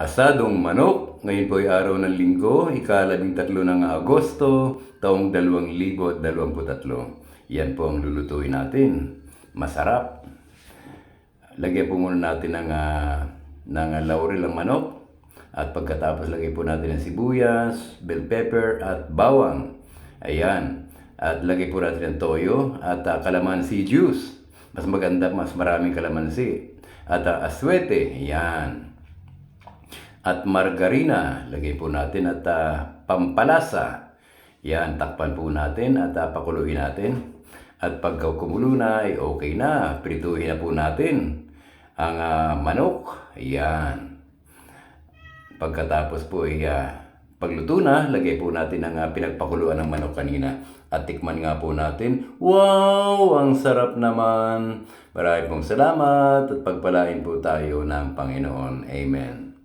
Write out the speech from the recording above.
Asadong manok, ngayon po ay araw ng linggo, ikalabing tatlo ng Agosto, taong 2023. Yan po ang lulutuin natin. Masarap. Lagyan po muna natin ng, ah, ng laurel ang manok. At pagkatapos lagay po natin ng sibuyas, bell pepper at bawang. Ayan. At lagay po natin ng toyo at ah, calamansi juice. Mas maganda, mas maraming calamansi. At uh, aswete. Ayan at margarina. Lagay po natin at ah, pampalasa. Yan, takpan po natin at uh, pakuluin natin. At pagka kumulo na, ay okay na. Prituhin na po natin ang ah, manok. Yan. Pagkatapos po ay ah, pagluto na, lagay po natin ang ah, pinagpakuluan ng manok kanina. At tikman nga po natin. Wow! Ang sarap naman! Maraming pong salamat at pagpalain po tayo ng Panginoon. Amen.